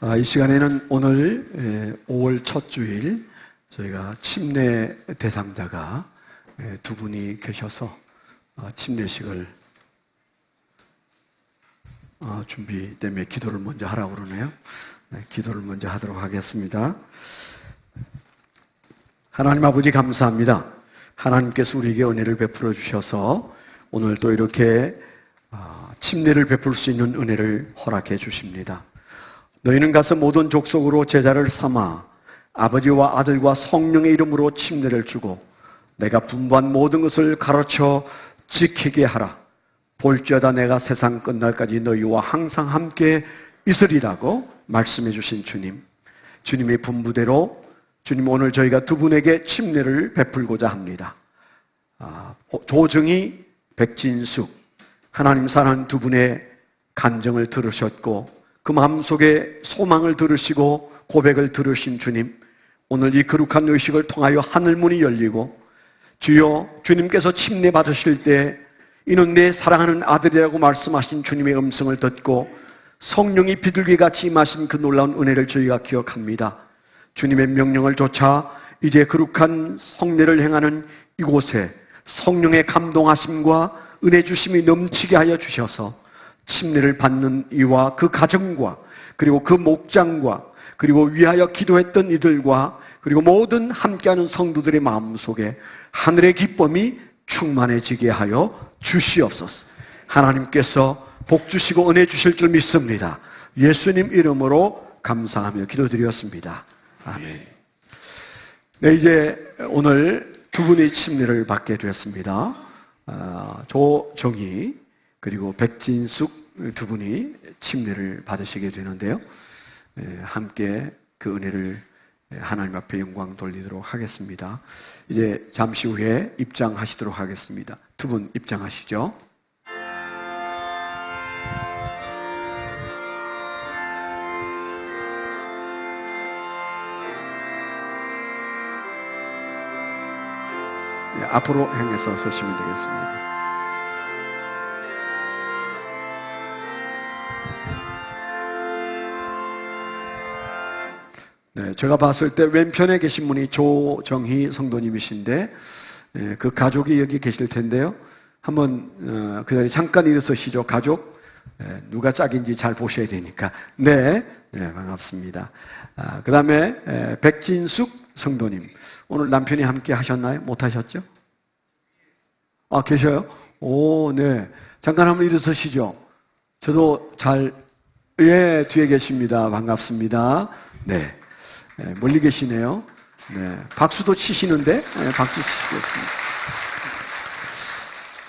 아, 이 시간에는 오늘 5월 첫 주일 저희가 침례 대상자가 두 분이 계셔서 아, 침례식을 아, 준비 때문에 기도를 먼저 하라고 그러네요. 네, 기도를 먼저 하도록 하겠습니다. 하나님 아버지 감사합니다. 하나님께서 우리에게 은혜를 베풀어 주셔서 오늘 또 이렇게 침례를 베풀 수 있는 은혜를 허락해 주십니다. 너희는 가서 모든 족속으로 제자를 삼아 아버지와 아들과 성령의 이름으로 침례를 주고 내가 분부한 모든 것을 가르쳐 지키게 하라. 볼지어다 내가 세상 끝날까지 너희와 항상 함께 있으리라고 말씀해 주신 주님. 주님의 분부대로 주님 오늘 저희가 두 분에게 침례를 베풀고자 합니다. 아, 조정희, 백진숙, 하나님 사랑하는 두 분의 간정을 들으셨고 그 마음속에 소망을 들으시고 고백을 들으신 주님 오늘 이 거룩한 의식을 통하여 하늘문이 열리고 주여 주님께서 침례 받으실 때 이는 내 사랑하는 아들이라고 말씀하신 주님의 음성을 듣고 성령이 비둘기같이 임하신 그 놀라운 은혜를 저희가 기억합니다. 주님의 명령을 쫓아 이제 거룩한 성례를 행하는 이곳에 성령의 감동하심과 은혜 주심이 넘치게 하여 주셔서 침례를 받는 이와 그 가정과 그리고 그 목장과 그리고 위하여 기도했던 이들과 그리고 모든 함께하는 성도들의 마음속에 하늘의 기쁨이 충만해지게 하여 주시옵소서. 하나님께서 복 주시고 은혜 주실 줄 믿습니다. 예수님 이름으로 감사하며 기도드렸습니다. 아멘. 네, 이제 오늘 두 분의 침례를 받게 되었습니다. 아, 조정희 그리고 백진숙 두 분이 침례를 받으시게 되는데요. 예, 함께 그 은혜를 하나님 앞에 영광 돌리도록 하겠습니다. 이제 잠시 후에 입장하시도록 하겠습니다. 두 분 입장하시죠. 예, 앞으로 향해서 서시면 되겠습니다. 제가 봤을 때 왼편에 계신 분이 조정희 성도님이신데 예, 그 가족이 여기 계실 텐데요. 한번 어, 그 자리 잠깐 일어서시죠. 가족 예, 누가 짝인지 잘 보셔야 되니까. 네, 네 반갑습니다. 아, 그 다음에 예, 백진숙 성도님 오늘 남편이 함께 하셨나요? 못 하셨죠? 아 계셔요? 오, 네. 잠깐 한번 일어서시죠. 저도 잘, 예, 뒤에 계십니다. 반갑습니다. 네. 네, 멀리 계시네요. 네, 박수도 치시는데 네, 박수 치시겠습니다.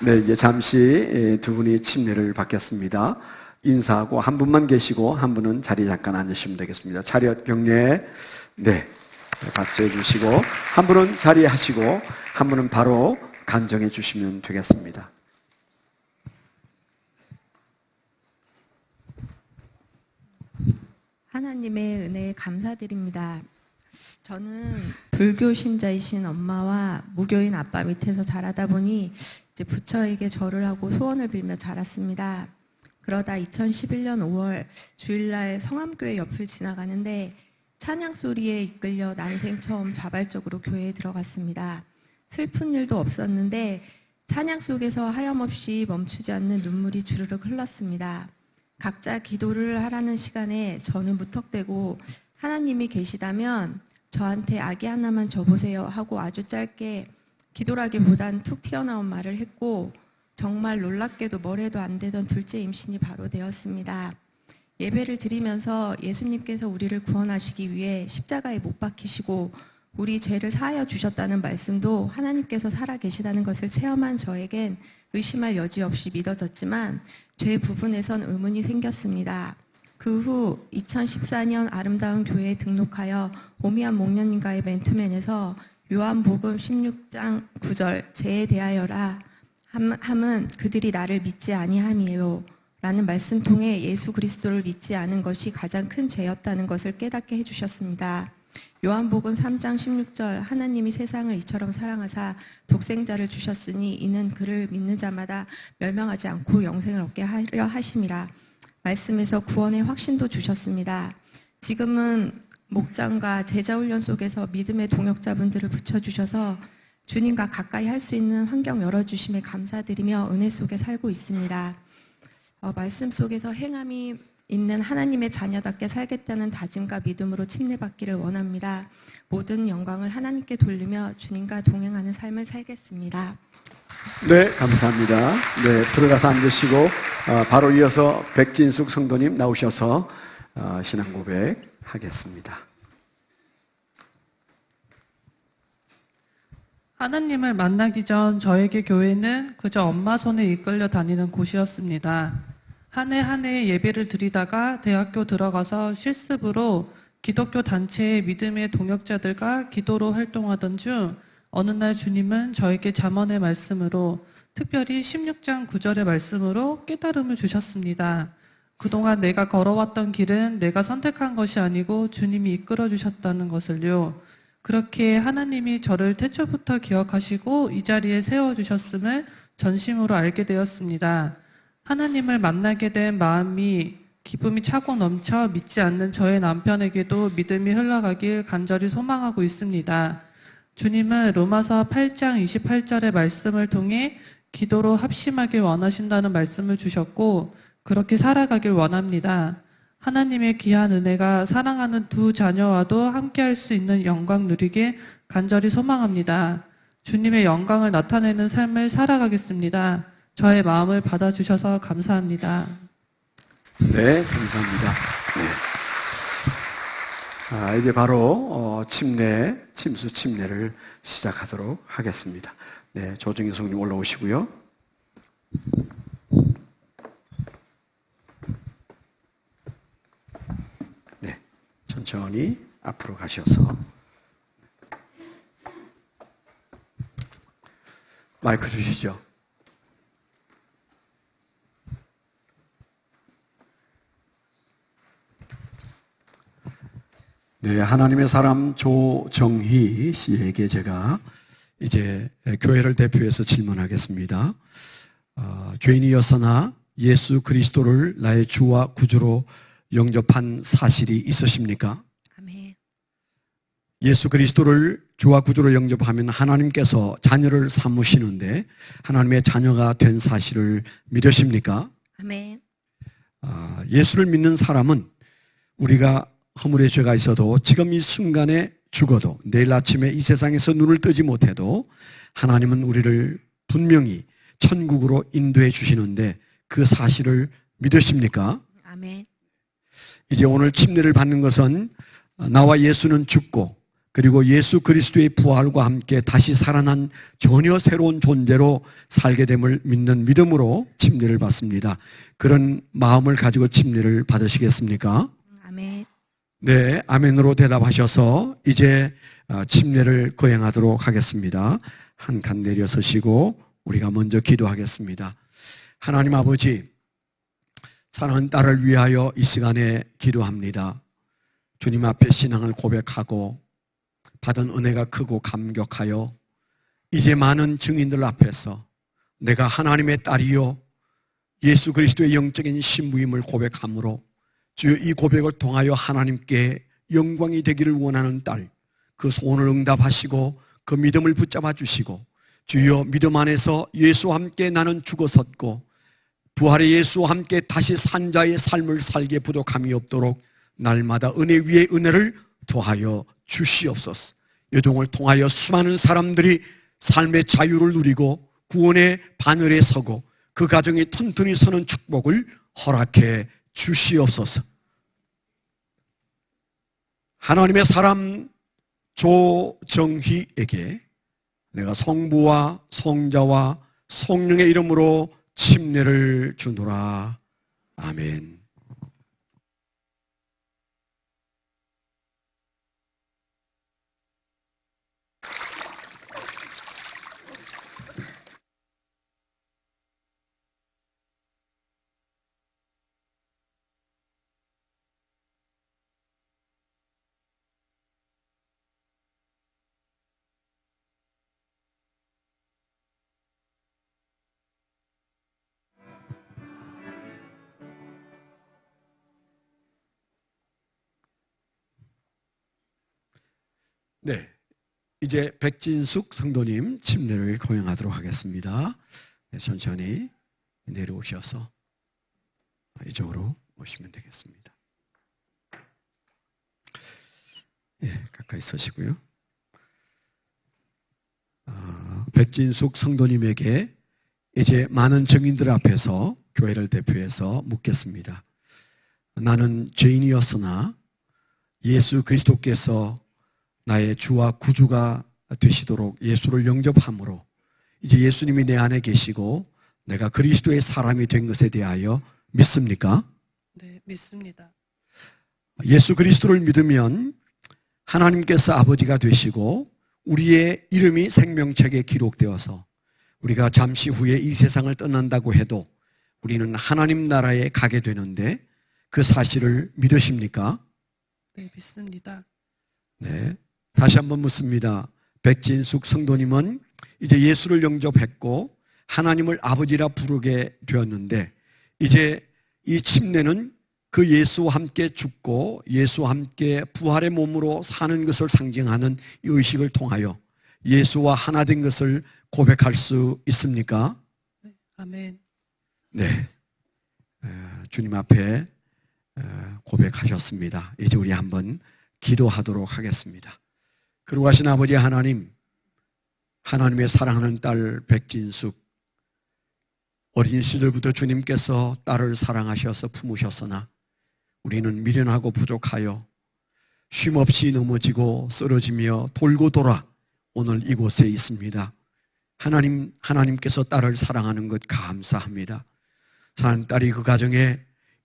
네, 이제 잠시 예, 두 분이 침례를 받겠습니다. 인사하고 한 분만 계시고 한 분은 자리 잠깐 앉으시면 되겠습니다. 차렷 경례. 네. 박수해 주시고 한 분은 자리에 하시고 한 분은 바로 간정해 주시면 되겠습니다. 하나님의 은혜에 감사드립니다. 저는 불교 신자이신 엄마와 무교인 아빠 밑에서 자라다 보니 이제 부처에게 절을 하고 소원을 빌며 자랐습니다. 그러다 2011년 5월 주일날 성암교회 옆을 지나가는데 찬양 소리에 이끌려 난생 처음 자발적으로 교회에 들어갔습니다. 슬픈 일도 없었는데 찬양 속에서 하염없이 멈추지 않는 눈물이 주르륵 흘렀습니다. 각자 기도를 하라는 시간에 저는 무턱대고 하나님이 계시다면 저한테 아기 하나만 줘보세요 하고 아주 짧게 기도라기보단 툭 튀어나온 말을 했고 정말 놀랍게도 뭘 해도 안 되던 둘째 임신이 바로 되었습니다. 예배를 드리면서 예수님께서 우리를 구원하시기 위해 십자가에 못 박히시고 우리 죄를 사하여 주셨다는 말씀도 하나님께서 살아 계시다는 것을 체험한 저에겐 의심할 여지 없이 믿어졌지만 죄 부분에선 의문이 생겼습니다. 그 후 2014년 아름다운 교회에 등록하여 오미안 목련님과의 맨투맨에서 요한복음 16장 9절 죄에 대하여라 함은 그들이 나를 믿지 아니함이에요. 라는 말씀 통해 예수 그리스도를 믿지 않은 것이 가장 큰 죄였다는 것을 깨닫게 해주셨습니다. 요한복음 3장 16절 하나님이 세상을 이처럼 사랑하사 독생자를 주셨으니 이는 그를 믿는 자마다 멸망하지 않고 영생을 얻게 하려 하심이라 말씀에서 구원의 확신도 주셨습니다. 지금은 목장과 제자 훈련 속에서 믿음의 동역자분들을 붙여주셔서 주님과 가까이 할 수 있는 환경 열어주심에 감사드리며 은혜 속에 살고 있습니다. 어, 말씀 속에서 행함이 있는 하나님의 자녀답게 살겠다는 다짐과 믿음으로 침례받기를 원합니다. 모든 영광을 하나님께 돌리며 주님과 동행하는 삶을 살겠습니다. 네, 감사합니다. 네, 들어가서 앉으시고 어, 바로 이어서 백진숙 성도님 나오셔서 어, 신앙 고백 하겠습니다. 하나님을 만나기 전 저에게 교회는 그저 엄마 손에 이끌려 다니는 곳이었습니다. 한 해 한 해 예배를 드리다가 대학교 들어가서 실습으로 기독교 단체의 믿음의 동역자들과 기도로 활동하던 중 어느 날 주님은 저에게 잠언의 말씀으로 특별히 16장 9절의 말씀으로 깨달음을 주셨습니다. 그동안 내가 걸어왔던 길은 내가 선택한 것이 아니고 주님이 이끌어 주셨다는 것을요. 그렇게 하나님이 저를 태초부터 기억하시고 이 자리에 세워 주셨음을 전심으로 알게 되었습니다. 하나님을 만나게 된 마음이 기쁨이 차고 넘쳐 믿지 않는 저의 남편에게도 믿음이 흘러가길 간절히 소망하고 있습니다. 주님은 로마서 8장 28절의 말씀을 통해 기도로 합심하길 원하신다는 말씀을 주셨고 그렇게 살아가길 원합니다. 하나님의 귀한 은혜가 사랑하는 두 자녀와도 함께 할 수 있는 영광 누리게 간절히 소망합니다. 주님의 영광을 나타내는 삶을 살아가겠습니다. 저의 마음을 받아주셔서 감사합니다. 네, 감사합니다. 네. 아, 이제 바로 어, 침례, 침수 침례를 시작하도록 하겠습니다. 네, 조정희 성님 올라오시고요. 네, 천천히 앞으로 가셔서 마이크 주시죠. 네, 하나님의 사람 조정희 씨에게 제가 이제 교회를 대표해서 질문하겠습니다. 어, 죄인이었으나 예수 그리스도를 나의 주와 구주로 영접한 사실이 있으십니까? 아멘. 예수 그리스도를 주와 구주로 영접하면 하나님께서 자녀를 삼으시는데 하나님의 자녀가 된 사실을 믿으십니까? 아멘. 아, 예수를 믿는 사람은 우리가 허물의 죄가 있어도 지금 이 순간에 죽어도 내일 아침에 이 세상에서 눈을 뜨지 못해도 하나님은 우리를 분명히 천국으로 인도해 주시는데 그 사실을 믿으십니까? 아멘. 이제 오늘 침례를 받는 것은 나와 예수는 죽고 그리고 예수 그리스도의 부활과 함께 다시 살아난 전혀 새로운 존재로 살게 됨을 믿는 믿음으로 침례를 받습니다. 그런 마음을 가지고 침례를 받으시겠습니까? 아멘. 네, 아멘으로 대답하셔서 이제 어, 침례를 거행하도록 하겠습니다. 한 칸 내려서시고 우리가 먼저 기도하겠습니다. 하나님 아버지, 사랑하는 딸을 위하여 이 시간에 기도합니다. 주님 앞에 신앙을 고백하고 받은 은혜가 크고 감격하여 이제 많은 증인들 앞에서 내가 하나님의 딸이요 예수 그리스도의 영적인 신부임을 고백함으로 주여 이 고백을 통하여 하나님께 영광이 되기를 원하는 딸, 그 소원을 응답하시고 그 믿음을 붙잡아 주시고 주여 믿음 안에서 예수와 함께 나는 죽어 섰고 부활의 예수와 함께 다시 산자의 삶을 살게 부족함이 없도록 날마다 은혜 위에 은혜를 더하여 주시옵소서. 요동을 통하여 수많은 사람들이 삶의 자유를 누리고 구원의 바늘에 서고 그 가정이 튼튼히 서는 축복을 허락해 주시옵소서. 하나님의 사람 조정희에게 내가 성부와 성자와 성령의 이름으로 침례를 주노라. 아멘. 네. 이제 백진숙 성도님 침례를 거행하도록 하겠습니다. 네, 천천히 내려오셔서 이쪽으로 오시면 되겠습니다. 예, 가까이 서시고요. 어, 백진숙 성도님에게 이제 많은 증인들 앞에서 교회를 대표해서 묻겠습니다. 나는 죄인이었으나 예수 그리스도께서 나의 주와 구주가 되시도록 예수를 영접함으로 이제 예수님이 내 안에 계시고 내가 그리스도의 사람이 된 것에 대하여 믿습니까? 네, 믿습니다. 예수 그리스도를 믿으면 하나님께서 아버지가 되시고 우리의 이름이 생명책에 기록되어서 우리가 잠시 후에 이 세상을 떠난다고 해도 우리는 하나님 나라에 가게 되는데 그 사실을 믿으십니까? 네, 믿습니다. 네. 다시 한번 묻습니다. 백진숙 성도님은 이제 예수를 영접했고 하나님을 아버지라 부르게 되었는데 이제 이 침례는 그 예수와 함께 죽고 예수와 함께 부활의 몸으로 사는 것을 상징하는 이 의식을 통하여 예수와 하나 된 것을 고백할 수 있습니까? 네, 아멘. 네. 에, 주님 앞에 에, 고백하셨습니다. 이제 우리 한번 기도하도록 하겠습니다. 그러고 하신 아버지 하나님, 하나님의 사랑하는 딸 백진숙, 어린 시절부터 주님께서 딸을 사랑하셔서 품으셨으나 우리는 미련하고 부족하여 쉼없이 넘어지고 쓰러지며 돌고 돌아 오늘 이곳에 있습니다. 하나님, 하나님께서 딸을 사랑하는 것 감사합니다. 사는 딸이 그 가정에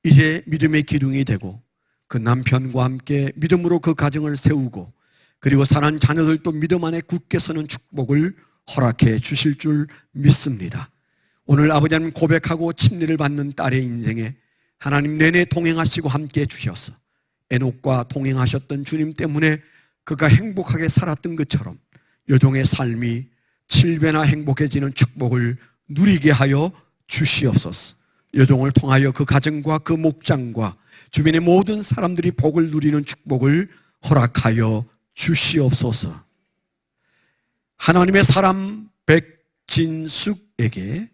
이제 믿음의 기둥이 되고 그 남편과 함께 믿음으로 그 가정을 세우고 그리고 사는 자녀들도 믿음 안에 굳게 서는 축복을 허락해 주실 줄 믿습니다. 오늘 아버지 하나님 고백하고 침례를 받는 딸의 인생에 하나님 내내 동행하시고 함께 해주셔서 에녹과 동행하셨던 주님 때문에 그가 행복하게 살았던 것처럼 여종의 삶이 칠배나 행복해지는 축복을 누리게 하여 주시옵소서. 여종을 통하여 그 가정과 그 목장과 주변의 모든 사람들이 복을 누리는 축복을 허락하여 주시옵소서. 하나님의 사람 백진숙에게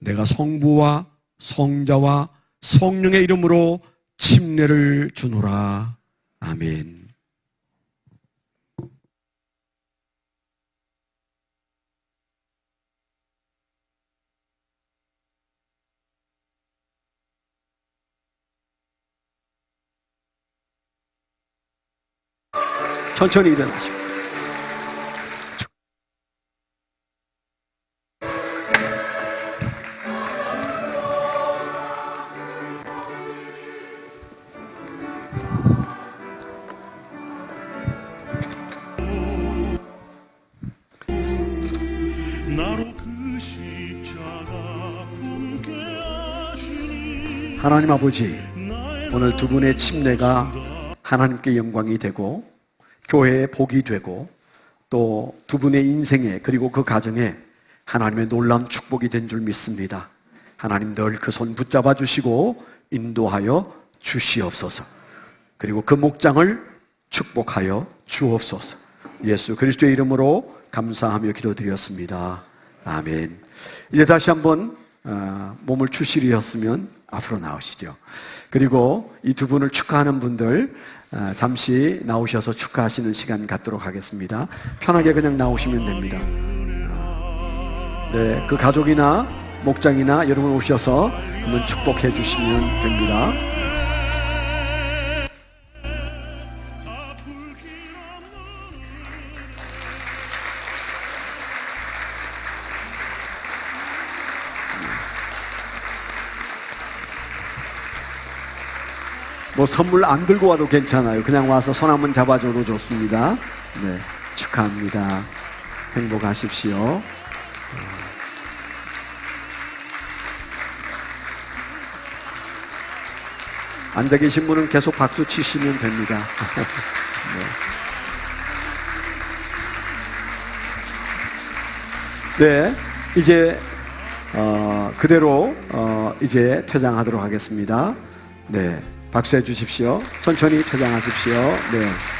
내가 성부와 성자와 성령의 이름으로 침례를 주노라. 아멘. 천천히 일어나시고. 그 하나님 아버지, 오늘 두 분의 침례가 하나님께 영광이 되고 교회의 복이 되고 또 두 분의 인생에 그리고 그 가정에 하나님의 놀라운 축복이 된 줄 믿습니다. 하나님 늘 그 손 붙잡아 주시고 인도하여 주시옵소서. 그리고 그 목장을 축복하여 주옵소서. 예수 그리스도의 이름으로 감사하며 기도드렸습니다. 아멘. 이제 다시 한번 어, 몸을 추스리셨으면 앞으로 나오시죠. 그리고 이 두 분을 축하하는 분들 어, 잠시 나오셔서 축하하시는 시간 갖도록 하겠습니다. 편하게 그냥 나오시면 됩니다. 어, 네, 그 가족이나 목장이나 여러분 오셔서 한번 축복해 주시면 됩니다. 뭐 선물 안 들고 와도 괜찮아요. 그냥 와서 손 한번 잡아줘도 좋습니다. 네, 축하합니다. 행복하십시오. 앉아 계신 분은 계속 박수 치시면 됩니다. 네. 네, 이제 어, 그대로 어, 이제 퇴장하도록 하겠습니다. 네, 박수해 주십시오. 천천히 퇴장하십시오. 네.